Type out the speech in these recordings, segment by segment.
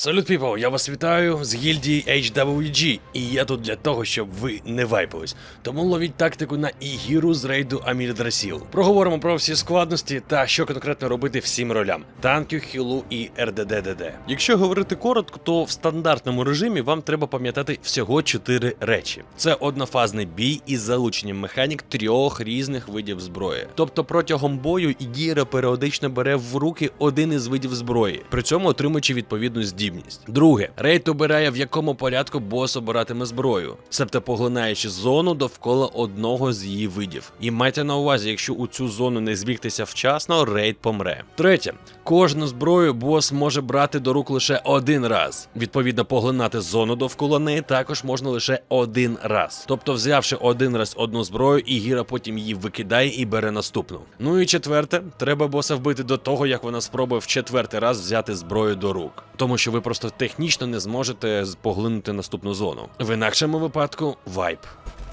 Салют, піпо, я вас вітаю з гільдії HWG, і я тут для того, щоб ви не вайпились. Тому ловіть тактику на Ігіру з рейду Амільдрасіл. Проговоримо про всі складності та що конкретно робити всім ролям: танкю, хілу і РДДДД. Якщо говорити коротко, то в стандартному режимі вам треба пам'ятати всього чотири речі: це однофазний бій із залученням механік трьох різних видів зброї. Тобто протягом бою Ігіра періодично бере в руки один із видів зброї, при цьому отримуючи відповідну здібність. Друге, рейд обирає в якому порядку бос обиратиме зброю, себто поглинаючи зону довкола одного з її видів. І майте на увазі, якщо у цю зону не збігтися вчасно, рейд помре. Третє, кожну зброю бос може брати до рук лише один раз. Відповідно, поглинати зону довкола неї також можна лише один раз. Тобто, взявши один раз одну зброю, Ігіра потім її викидає і бере наступну. Ну і четверте, треба боса вбити до того, як вона спробує в четвертий раз взяти зброю до рук. Тому що ви просто технічно не зможете поглинути наступну зону. В інакшому випадку вайп.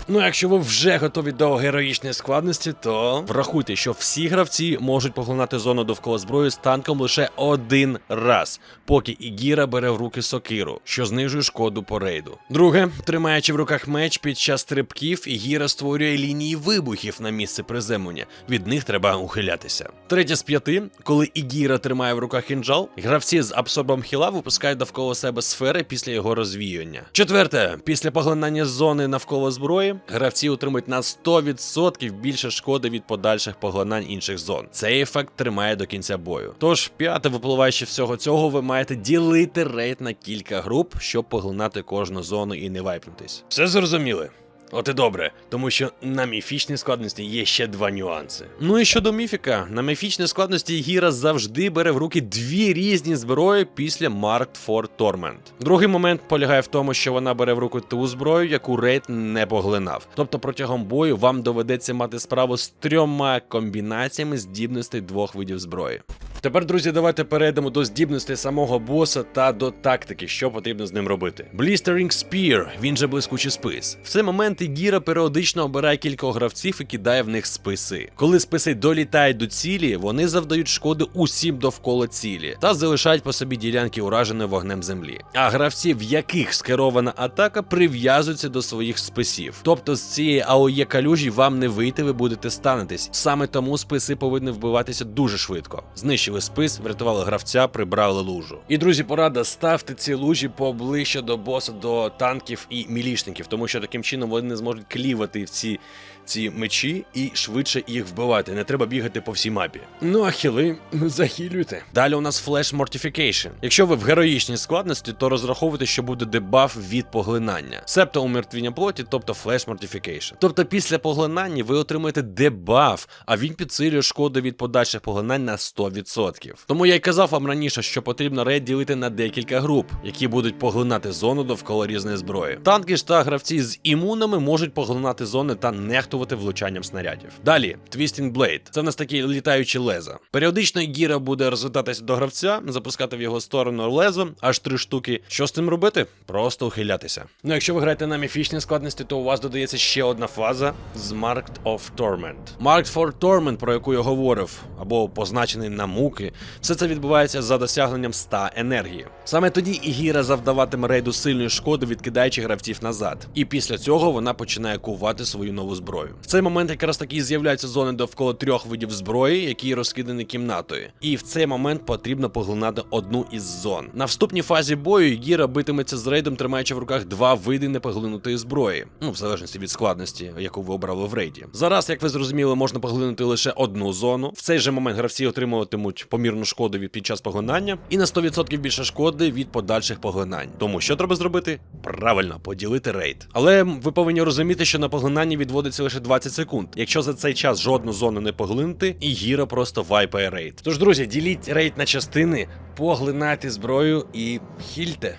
Ну, якщо ви вже готові до героїчної складності, то врахуйте, що всі гравці можуть поглинати зону довкола зброї з танком лише один раз, поки Ігіра бере в руки сокиру, що знижує шкоду по рейду. Друге, тримаючи в руках меч під час стрибків, Ігіра створює лінії вибухів на місце приземлення. Від них треба ухилятися. Третє з п'яти, коли Ігіра тримає в руках кінжал, гравці з абсорбом хіла випускають довкола себе сфери після його розвіювання. Четверте, після поглинання зони навколо зброї, гравці отримують на 100% більше шкоди від подальших поглинань інших зон. Цей ефект тримає до кінця бою. Тож, п'яте, випливаючи всього цього, ви маєте ділити рейд на кілька груп, щоб поглинати кожну зону і не вайпнутись. Все зрозуміли? От і добре, тому що на міфічній складності є ще два нюанси. Ну і щодо міфіка, на міфічній складності Гіра завжди бере в руки дві різні зброї після Marked for Torment. Другий момент полягає в тому, що вона бере в руку ту зброю, яку рейд не поглинав. Тобто протягом бою вам доведеться мати справу з трьома комбінаціями здібностей двох видів зброї. Тепер, друзі, давайте перейдемо до здібностей самого боса та до тактики, що потрібно з ним робити. Blistering Spear, він же блискучий спис. В цей момент Ігіра періодично обирає кількох гравців і кидає в них списи. Коли списи долітають до цілі, вони завдають шкоди усім довкола цілі та залишають по собі ділянки ураженої вогнем землі. А гравці, в яких скерована атака, прив'язуються до своїх списів. Тобто з цієї АОЄ калюжі вам не вийти, ви будете станетесь. Саме тому списи повинні вбиватися дуже швидко. Знищили спис, врятували гравця, прибрали лужу. І друзі, порада ставте ці лужі поближче до боса, до танків і мілішників, тому що таким чином вони не зможуть клівати в ці. Ці мечі і швидше їх вбивати. Не треба бігати по всій мапі. Ну а хіли захилюйте. Далі у нас Flash Mortification. Якщо ви в героїчній складності, то розраховуйте, що буде дебаф від поглинання. Себто умертвіння плоті, тобто Flash Mortification. Тобто після поглинання ви отримаєте дебаф, а він підсилює шкоду від подальших поглинань на 100%. Тому я й казав вам раніше, що потрібно рейд ділити на декілька груп, які будуть поглинати зону довкола різної зброї. Танки ж та гравці з імунами можуть поглинати зони та нехтувати влучанням снарядів. Далі, Twisting Blade. Це в нас такі літаючі леза. Періодично гіра буде розвертатися до гравця, запускати в його сторону лезо, аж три штуки. Що з цим робити? Просто ухилятися. Ну, якщо ви граєте на міфічній складності, то у вас додається ще одна фаза з Marked of Torment. Marked for Torment, про яку я говорив, або позначений на муки, все це відбувається за досягненням 100 енергії. Саме тоді Ігіра завдаватиме рейду сильної шкоди, відкидаючи гравців назад. І після цього вона починає кувати свою нову зброю. В цей момент якраз таки з'являються зони довкола трьох видів зброї, які розкидані кімнатою. І в цей момент потрібно поглинати одну із зон. На вступній фазі бою Гіра битиметься з рейдом, тримаючи в руках два види непоглинутої зброї, ну в залежності від складності, яку ви обрали в рейді. Зараз, як ви зрозуміли, можна поглинути лише одну зону. В цей же момент гравці отримуватимуть помірну шкоду від під час поглинання, і на 100% більше шкоди від подальших поглинань. Тому що треба зробити? Правильно, поділити рейд. Але ви повинні розуміти, що на поглинанні відводиться лише 20 секунд. Якщо за цей час жодну зону не поглинути, і гіра просто вайпає рейд. Тож, друзі, діліть рейд на частини, поглинайте зброю і хільте.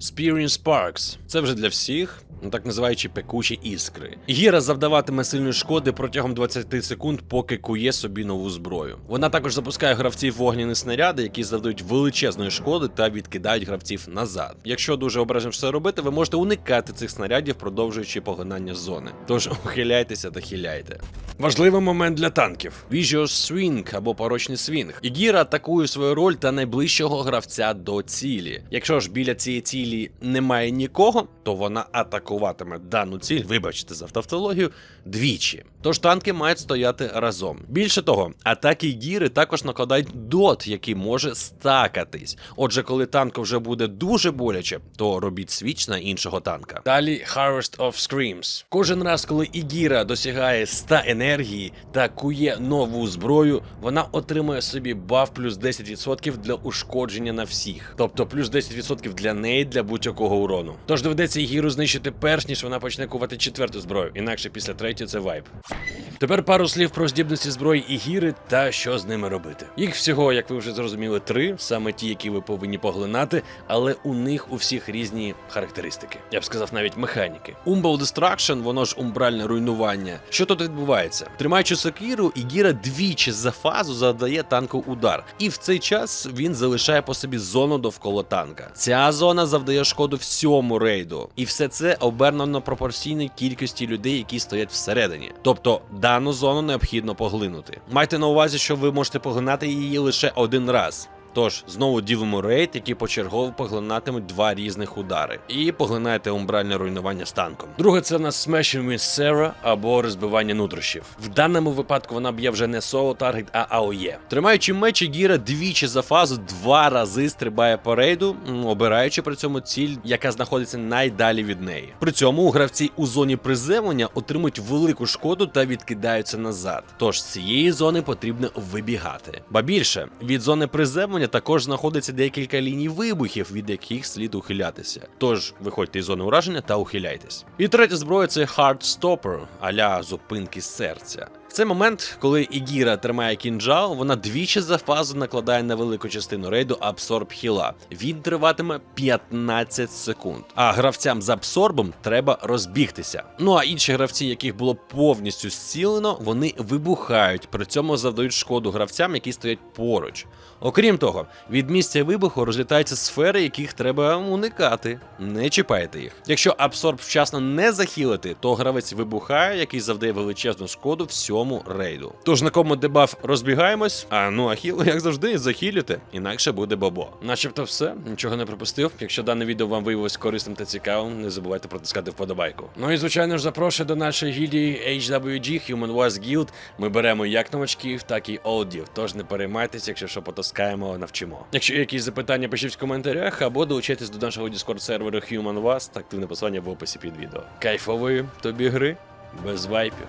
Spearing Sparks. Це вже для всіх. Ну, так називаючи пекучі іскри. Гіра завдаватиме сильної шкоди протягом 20 секунд, поки кує собі нову зброю. Вона також запускає гравців вогняні снаряди, які завдають величезної шкоди та відкидають гравців назад. Якщо дуже обережно все робити, ви можете уникати цих снарядів, продовжуючи поглинання зони. Тож ухиляйтеся та хиляйте. Важливий момент для танків: Visual Swing або порочний свінг. Ігіра атакує свою роль та найближчого гравця до цілі. Якщо ж біля цієї цілі немає нікого, то вона атакуватиме дану ціль, вибачте за тавтологію, двічі. Тож танки мають стояти разом. Більше того, атаки гіри також накладають дот, який може стакатись. Отже, коли танку вже буде дуже боляче, то робіть свіч на іншого танка. Далі Harvest of Screams. Кожен раз, коли Ігіра досягає 100 енергії та кує нову зброю, вона отримує собі баф плюс 10% для ушкодження на всіх. Тобто плюс 10% для неї для будь-якого урону. Тож доведеться Ігіру знищити перш ніж вона почне кувати четверту зброю, інакше після третьої це вайп. Тепер пару слів про здібності зброї і гіри та що з ними робити. Їх всього, як ви вже зрозуміли, три, саме ті, які ви повинні поглинати, але у них у всіх різні характеристики. Я б сказав, навіть механіки. Umbral Destruction, воно ж умбральне руйнування. Що тут відбувається? Тримаючи сокиру, Ігіра двічі за фазу завдає танку удар, і в цей час він залишає по собі зону довкола танка. Ця зона завдає шкоду всьому рейду, і все це обернено пропорційній кількості людей, які стоять всередині. Тобто дану зону необхідно поглинути. Майте на увазі, що ви можете поглинати її лише один раз. Тож знову ділимо рейд, які почергово поглинатимуть два різних удари, і поглинаєте умбральне руйнування з танком. Друге, це в нас Smashing with Sarah або розбивання нутрощів. В даному випадку вона б'є вже не соло таргет, а АОЄ. Тримаючи меч, Гіра двічі за фазу два рази стрибає по рейду, обираючи при цьому ціль, яка знаходиться найдалі від неї. При цьому гравці у зоні приземлення отримують велику шкоду та відкидаються назад. Тож з цієї зони потрібно вибігати. Ба більше від зони приземлення також знаходиться декілька ліній вибухів, від яких слід ухилятися. Тож виходьте із зони ураження та ухиляйтесь. І третя зброя це Heart Stopper, аля зупинки серця. В цей момент, коли Ігіра тримає кінджал, вона двічі за фазу накладає на велику частину рейду абсорб хіла. Він триватиме 15 секунд. А гравцям з абсорбом треба розбігтися. Ну а інші гравці, яких було повністю зцілено, вони вибухають, при цьому завдають шкоду гравцям, які стоять поруч. Окрім того, від місця вибуху розлітаються сфери, яких треба уникати. Не чіпайте їх. Якщо абсорб вчасно не захилити, то гравець вибухає, який завдає величезну шкоду всьому рейду. Тож на кому дебаф розбігаємось, а ну ахіл, як завжди, захилюйте, інакше буде бобо. Начебто все, нічого не пропустив. Якщо дане відео вам виявилось корисним та цікавим, не забувайте протискати вподобайку. Ну і звичайно ж запрошую до нашої гільдії HWG Human Wars Guild. Ми беремо як новачків, так і олдів. Тож не переймайтеся, якщо що потаскаємо, навчимо. Якщо є якісь запитання, пишіть в коментарях або долучайтесь до нашого Discord серверу Human Was, активне посилання в описі під відео. Кайфової тобі гри без вайпів.